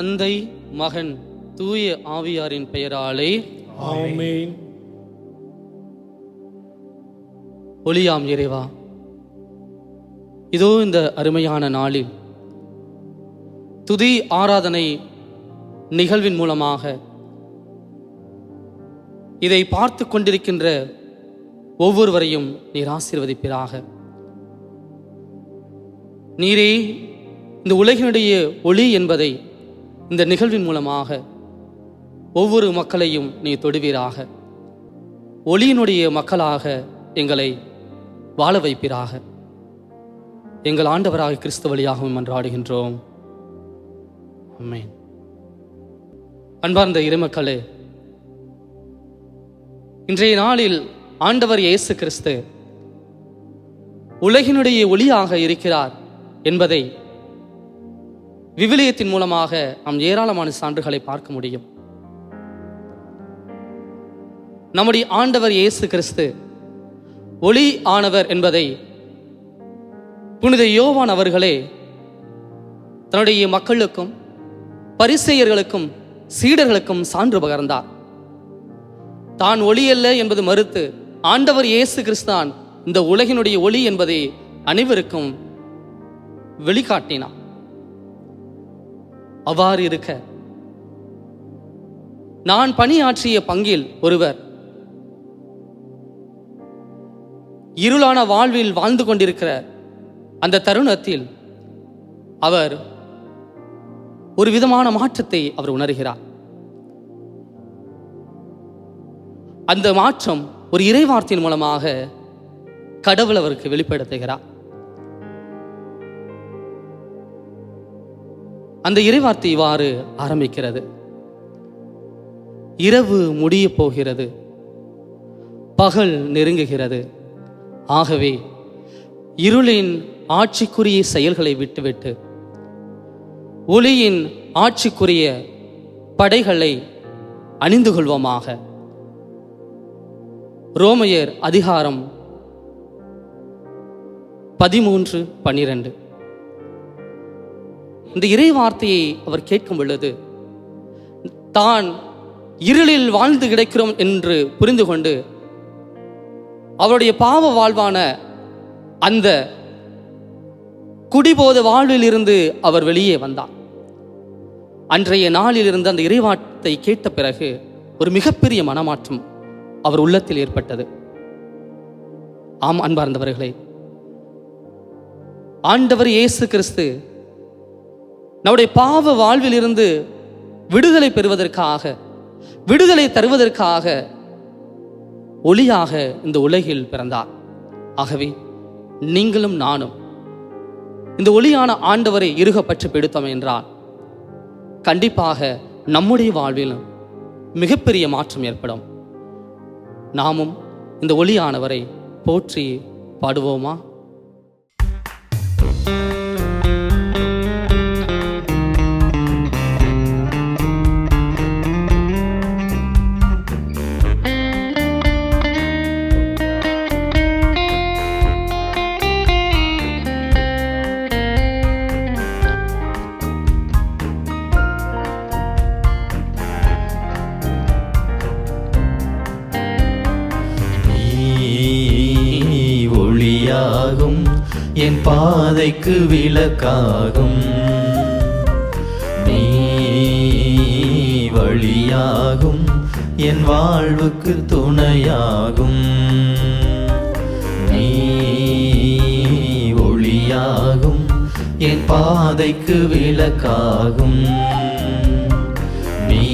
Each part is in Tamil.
தந்தை மகன் தூய ஆவியாரின் பெயராலே ஆமென். ஒளியாம் இறைவா இதோ இந்த அருமையான நாளில் துதி ஆராதனை நிகழ்வின் மூலமாக இதை பார்த்து கொண்டிருக்கின்ற ஒவ்வொருவரையும் நீர் ஆசீர்வதிப்பீராக. நீரே இந்த உலகினுடைய ஒளி என்பதை இந்த நிகழ்வின் மூலமாக ஒவ்வொரு மக்களையும் நீ தொடுவீராக. ஒளியினுடைய மக்களாக எங்களை வாழ வைப்பீராக. எங்கள் ஆண்டவராக கிறிஸ்து வழியாகவும் மன்றாடுகின்றோம் அன்பார்ந்த இறைமக்களே இன்றைய நாளில் ஆண்டவர் இயேசு கிறிஸ்து உலகினுடைய ஒளியாக இருக்கிறார் என்பதை விவிலியத்தின் மூலமாக நாம் ஏராளமான சான்றுகளை பார்க்க முடியும். நம்முடைய ஆண்டவர் இயேசு கிறிஸ்து ஒளி ஆனவர் என்பதை புனித யோவான் அவர்களே தன்னுடைய மக்களுக்கும் பரிசெயர்களுக்கும் சீடர்களுக்கும் சான்று பகர்ந்தார். தான் ஒளி அல்ல என்பது மறுத்து ஆண்டவர் இயேசு கிறிஸ்தான் இந்த உலகினுடைய ஒளி என்பதை அனைவருக்கும் வெளிக்காட்டினார். அவ்வாறு இருக்க. நான் பணியாற்றிய பங்கில் ஒருவர் இருளான வாழ்வில் வாழ்ந்து கொண்டிருக்கிற அந்த தருணத்தில் அவர் ஒரு விதமான மாற்றத்தை அவர் உணர்கிறார். அந்த மாற்றம் ஒரு இறைவார்த்தையின் மூலமாக கடவுள் அவருக்கு வெளிப்படுத்துகிறார். அந்த இறைவார்த்தை இவ்வாறு ஆரம்பிக்கிறது. இரவு முடிய போகிறது. பகல் நெருங்குகிறது. ஆகவே இருளின் ஆட்சிக்குரிய செயல்களை விட்டுவிட்டு ஒளியின் ஆட்சிக்குரிய படைகளை அணிந்து கொள்வோமாக. ரோமையர் அதிகாரம் பதிமூன்று பன்னிரண்டு. இந்த இறை வார்த்தையை அவர் கேட்கும் பொழுது தான் இருளில் வாழ்ந்து கிடைக்கிறோம் என்று புரிந்து கொண்டு அவருடைய பாவ வாழ்வான அந்த குடிபோத வாழ்வில் இருந்து அவர் வெளியே வந்தார் அன்றைய நாளில் இருந்து அந்த இறைவாட்டை கேட்ட பிறகு ஒரு மிகப்பெரிய மனமாற்றம் அவர் உள்ளத்தில் ஏற்பட்டது. ஆம் அன்பார்ந்தவர்களே ஆண்டவர் இயேசு கிறிஸ்து நம்முடைய பாவ வாழ்வில் இருந்து விடுதலை பெறுவதற்காக விடுதலை தருவதற்காக ஒளியாக இந்த உலகில் பிறந்தார். ஆகவே நீங்களும் நானும் இந்த ஒளியான ஆண்டவரை இருகப்பற்று பிடித்தோம் என்றால் கண்டிப்பாக நம்முடைய வாழ்விலும் மிகப்பெரிய மாற்றம் ஏற்படும். நாமும் இந்த ஒளியானவரை போற்றி பாடுவோமா? பாதைக்கு விளக்காகும். நீ வழியாகும் என் வாழ்வுக்கு துணையாகும். நீ ஒளியாகும் என் பாதைக்கு விளக்காகும். நீ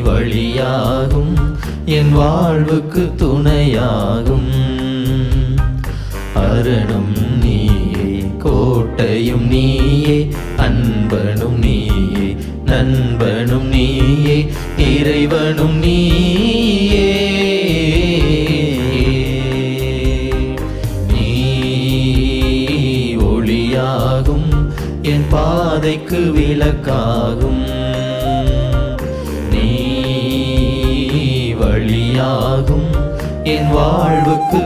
வழியாகும் என் வாழ்வுக்கு துணையாகும். அரணும் நீயே கோட்டையும் நீயே அன்பனும் நீயே நண்பனும் நீயே இறைவனும் நீயே. நீ ஒளியாகும் என் பாதைக்கு விளக்காகும். நீ வழியாகும் என் வாழ்வுக்கு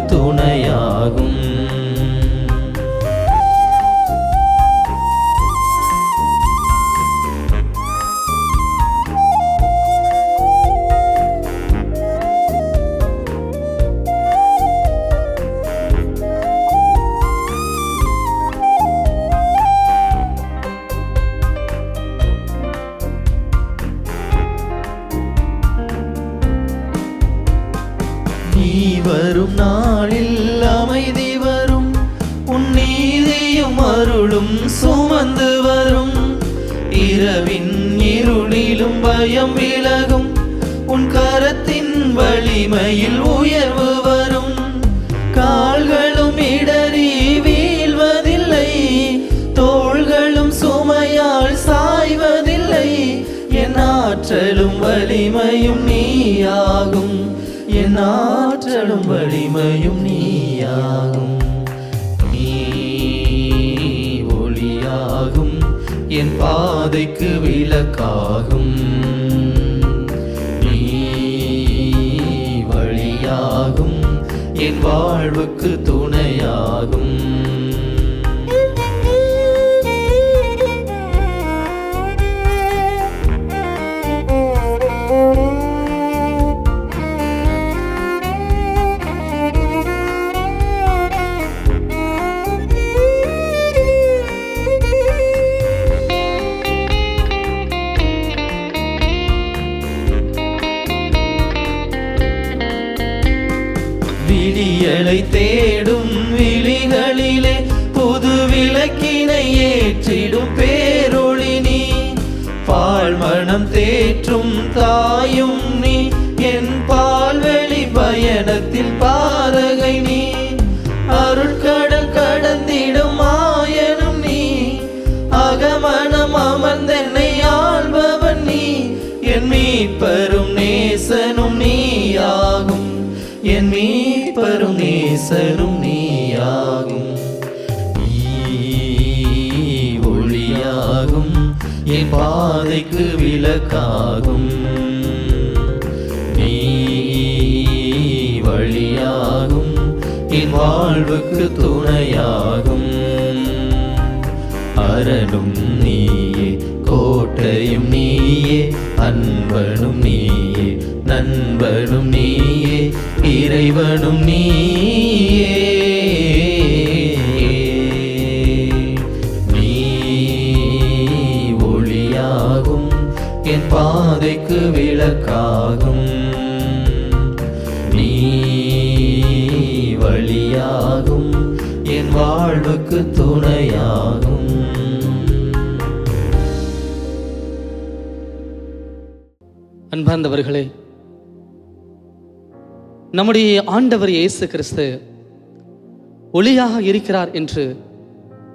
வலிமையும் நீயாகும். என் ஆற்றலும் வலிமையும் நீயாகும். நீ ஒளியாகும். என் பாதைக்கு விளக்காகும். நீ வழியாகும். என் வாழ்வுக்கு துணையாகும். விடியலை தேடும் விழிகளிலே புது விளக்கினை ஏற்றிடும் பேரொளி நீ. பால்மணம் தேற்றும் தாயும் நீ. என் பால்வெளி பயணத்தில் பாதகை நீ. அருட்கடல் கடந்திடும் மாயனும் நீ. அகமணம் அமர்ந்தென்னை ஆள்பவன் நீ. என் மீட்பரும் நேசனும் நீயாகும். என் மீ நேசனும் நீயாகும். ஒளியாகும். என் பாதைக்கு விளக்காகும். நீ வழியாகும். என் வாழ்வுக்கு துணையாகும். அரணும் நீயே கோட்டையும் நீயே அன்பனும் நீயே நண்பனும் நீயே இறைவனும் நீயே. நீ ஒளியாகும் என் பாதைக்கு விளக்காகும். நீ வழியாகும் என் வாழ்வுக்கு துணையாகும். அன்பார்ந்தவர்களே நம்முடைய ஆண்டவர் இயேசு கிறிஸ்து ஒளியாக இருக்கிறார் என்று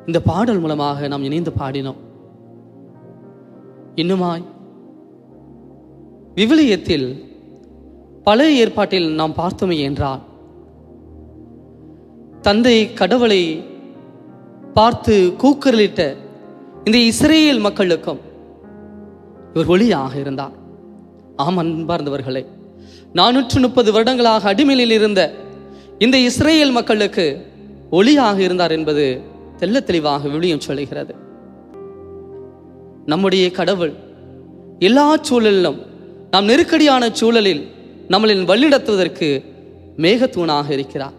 இந்த பாடல் மூலமாக நாம் இணைந்து பாடினோம். இன்னுமாய் விவிலியத்தில் பழைய ஏற்பாட்டில் நாம் பார்த்தோமே என்றால் தந்தை கடவுளை பார்த்து கூக்குரலிட்ட இந்த இஸ்ரேல் மக்களுக்கும் இவர் ஒளியாக இருந்தார். ஆம் அன்பார்ந்தவர்களே. நானூற்று முப்பது வருடங்களாக அடிமையில் இருந்த இந்த இஸ்ரேல் மக்களுக்கு ஒளியாக இருந்தார் என்பது தெள்ள தெளிவாக விழியும் சொல்லுகிறது. நம்முடைய கடவுள் எல்லா சூழலிலும் நாம் நெருக்கடியான சூழலில் நம்மளின் வழிநடத்துவதற்கு மேகத்தூணாக இருக்கிறார்.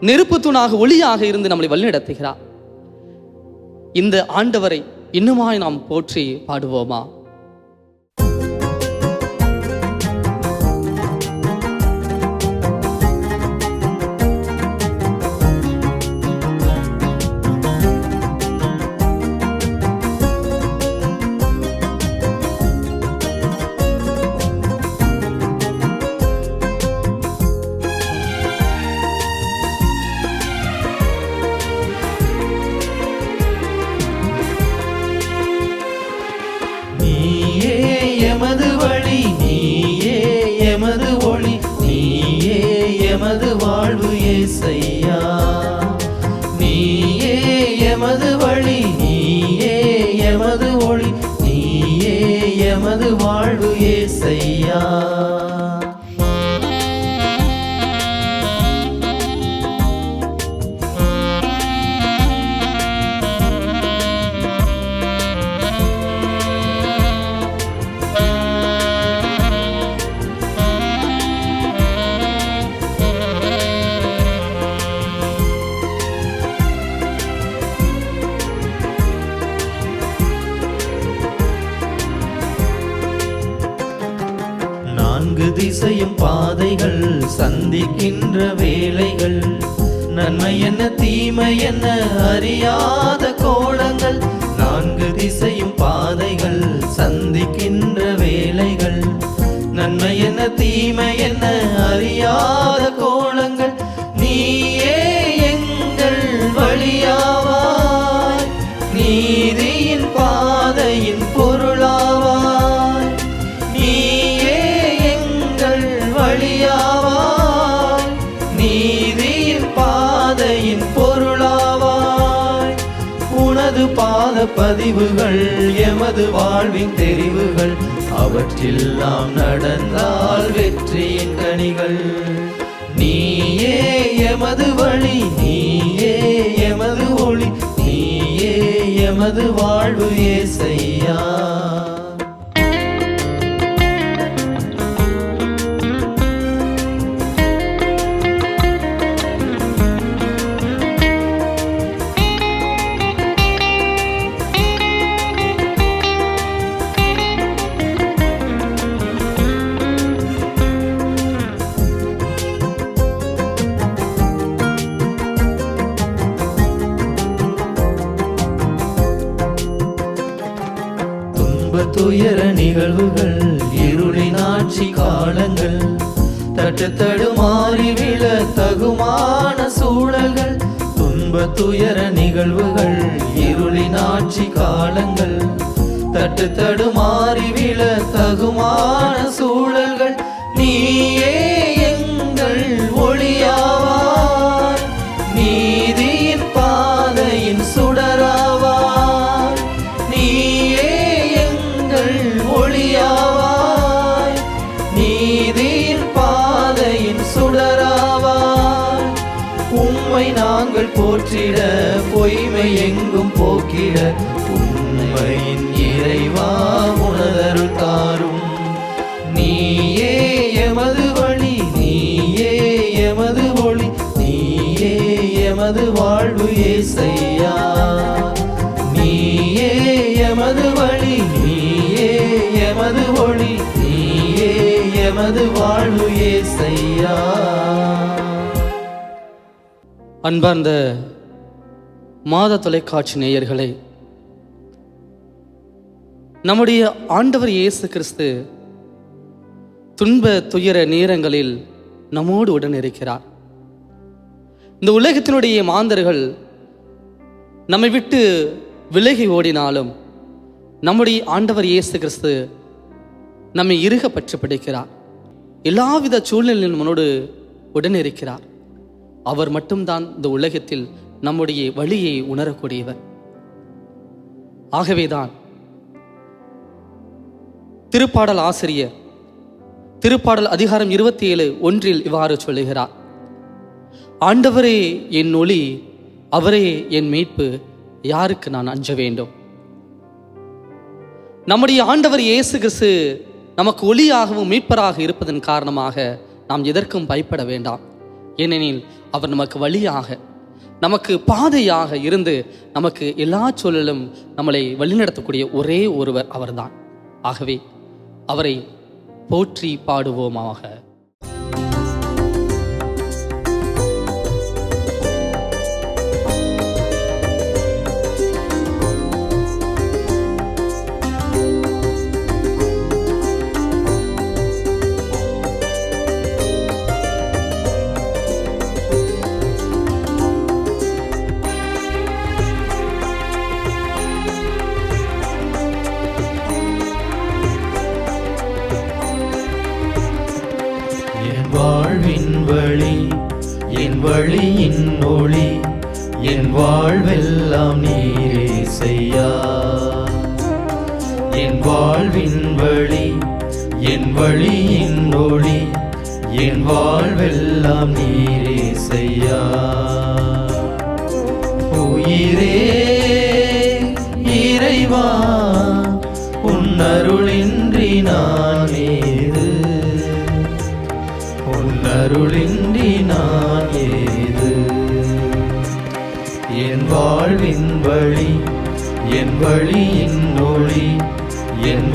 நெருப்பு தூணாக ஒளியாக இருந்து நம்மளை வழிநடத்துகிறார். இந்த ஆண்டவரை இன்னுமாய் நாம் போற்றி பாடுவோமா? நான்கு வேலைகள். நன்மை என்ன தீமை என்ன அறியாத பதிவுகள் எமது வாழ்வின் தெரிவுகள் அவற்றில் நாம் நடந்தால் வெற்றியின் கனிகள். நீயே எமது வழி நீயே எமது ஒளி நீயே எமது வாழ்வு ஏசையா. நீயே எங்கள் ஒளியாவாய் நீதியின் பாதையின் சுடராவாய் நீயே எங்கள் ஒளியாவாய் நீதியின் பாதையின் சுடராவாய் உம்மை நாங்கள் போற்றிட பொய்மை எங்கும் போக்கிட எமது ஒளி நீயே எமது வாழ்வு ஏசையா. அன்பார்ந்த மாத தொலைக்காட்சி நேயர்களே நம்முடைய ஆண்டவர் இயேசு கிறிஸ்து துன்ப துயர நேரங்களில் நம்மோடு உடன் இருக்கிறார் இந்த உலகத்தினுடைய மாந்தர்கள் நம்மை விட்டு விலகி ஓடினாலும் நம்முடைய ஆண்டவர் இயேசு கிறிஸ்து நம்மை இருக பற்றி பிடிக்கிறார் எல்லாவித சூழ்நிலையின் முன்னோடு உடனே இருக்கிறார் அவர் மட்டும்தான் இந்த உலகத்தில் நம்முடைய வழியை உணரக்கூடியவர். ஆகவேதான் திருப்பாடல் ஆசிரியர் திருப்பாடல் அதிகாரம் இருபத்தி ஏழு ஒன்றில் இவ்வாறு சொல்லுகிறார். ஆண்டவரே என் ஒளி அவரே என் மீட்பு யாருக்கு நான் அஞ்ச வேண்டும்? நம்முடைய ஆண்டவர் இயேசு கிறிஸ்து நமக்கு ஒளியாகவும் மீட்பராக இருப்பதன் காரணமாக நாம் எதற்கும் பயப்பட வேண்டாம். ஏனெனில் அவர் நமக்கு வழியாக நமக்கு பாதையாக இருந்து நமக்கு எல்லா சூழலும் நம்மளை வழிநடத்தக்கூடிய ஒரே ஒருவர் அவர்தான். ஆகவே அவரை போற்றி பாடுவோமாக.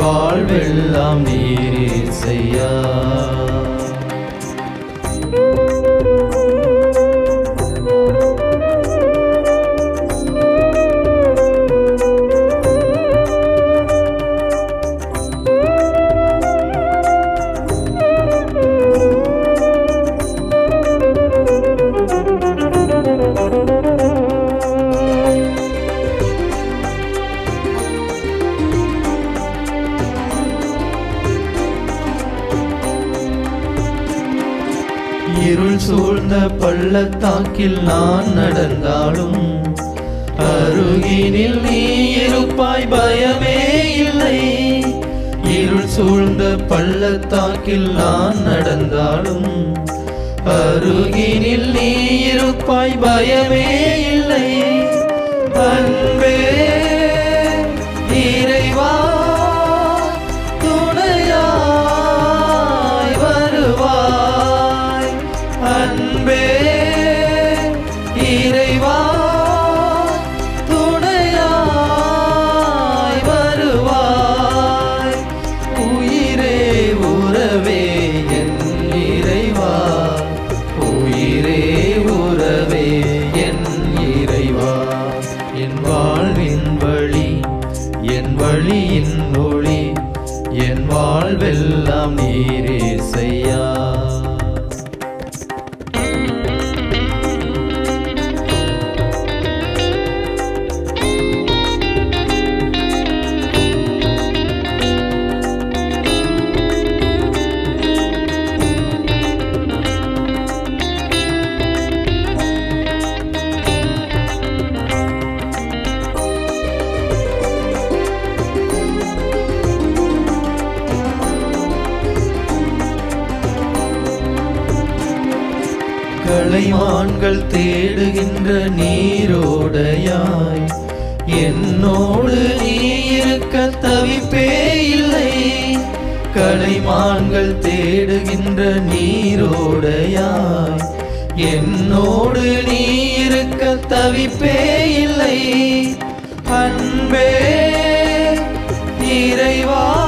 வாழ்வெல்லாம் நீ பள்ளத்தாக்கில் நான் நடந்தாலும் அருகினில் நீ இருப்பாய் பயமே இல்லை. இருள் சூழ்ந்த பள்ளத்தாக்கில் நான் நடந்தாலும் அருகினில் நீ இருப்பாய் பயமே இல்லை. நாங்கள் தேடுகின்ற நீரோடையாய். என்னோடு நீ இருக்க தவிப்பே இல்லை. கலைமான்கள் தேடுகின்ற நீரோடையாய். என்னோடு நீ இருக்க தவிப்பே இல்லை. அன்பே இறைவா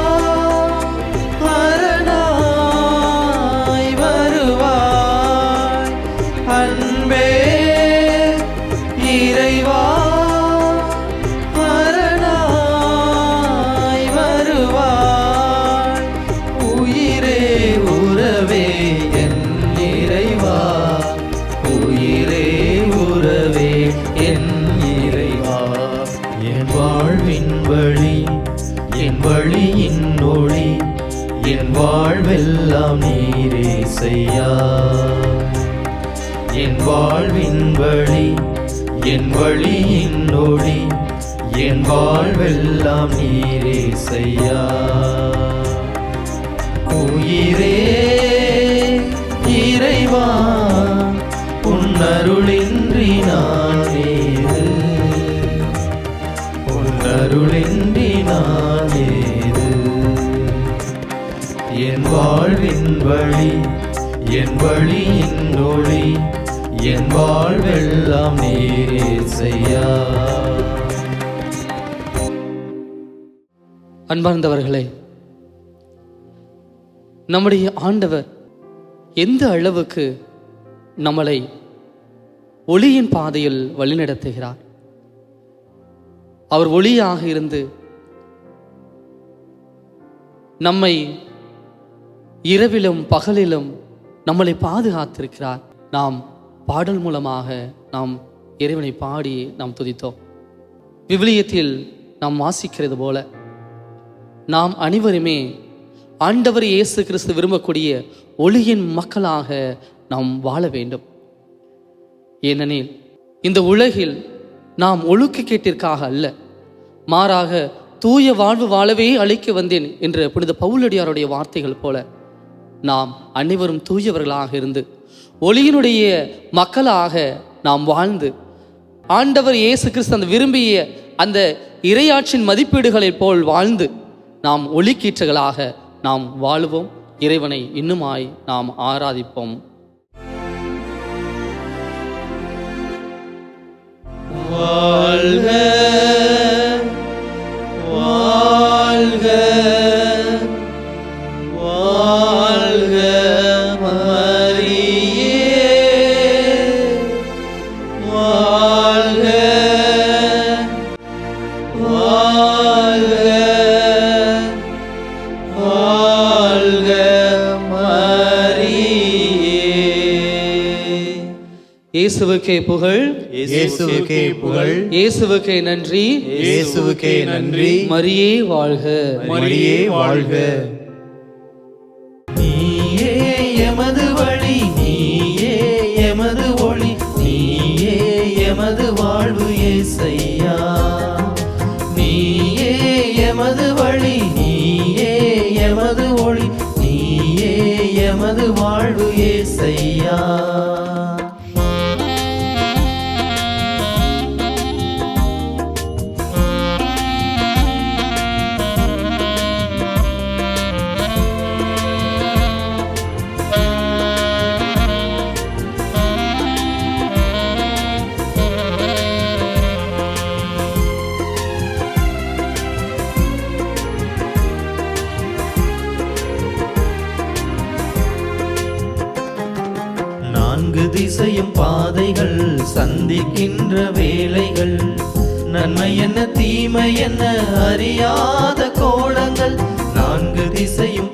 வாழ்வின் வழி என் வழியின் நொடி என் வாழ்வெல்லாம் நீரே செய்யா. உயிரே இறைவா உன் நானே நான் நானே என் வாழ்வின் வழி என் வழியின் ஒளி என் வாழ்வெல்லாம் நீரே செய்யா. அன்பார்ந்தவர்களே நம்முடைய ஆண்டவர் எந்த அளவுக்கு நம்மளை ஒளியின் பாதையில் வழிநடத்துகிறார்? அவர் ஒளியாக இருந்து நம்மை இரவிலும் பகலிலும் நம்மளை பாதுகாத்திருக்கிறார். நாம் பாடல் மூலமாக நாம் இறைவனை பாடி நாம் துதித்தோம். விவிலியத்தில் நாம் வாசிக்கிறது போல நாம் அனைவருமே ஆண்டவர் இயேசு கிறிஸ்து விரும்பக்கூடிய ஒளியின் மக்களாக நாம் வாழ வேண்டும். ஏனெனில் இந்த உலகில் நாம் ஒழுக்க கேட்டிற்காக அல்ல மாறாக தூய வாழ்வு வாழவே அழைக்க வந்தேன் என்ற புனித பவுலடியாருடைய வார்த்தைகள் போல நாம் அனைவரும் தூயவர்களாக இருந்து ஒளியினுடைய மக்களாக நாம் வாழ்ந்து ஆண்டவர் இயேசு கிறிஸ்து அந்த விரும்பிய அந்த இறையாற்றின் மதிப்பீடுகளைப் போல் வாழ்ந்து நாம் ஒளிக்கீற்றுகளாக நாம் வாழுவோம். இறைவனை இன்னுமாய் நாம் ஆராதிப்போம். வாழ்க இயேசுவுக்கே புகழ். இயேசுவுக்கே புகழ். இயேசுவுக்கே நன்றி. இயேசுவுக்கே நன்றி. மரியே வாழ்க. மரியே வாழ்க. சந்திக்கின்ற வேலைகள் நன்மை என்ன தீமை என்ன அறியாத கோலங்கள் நான்கு திசையும்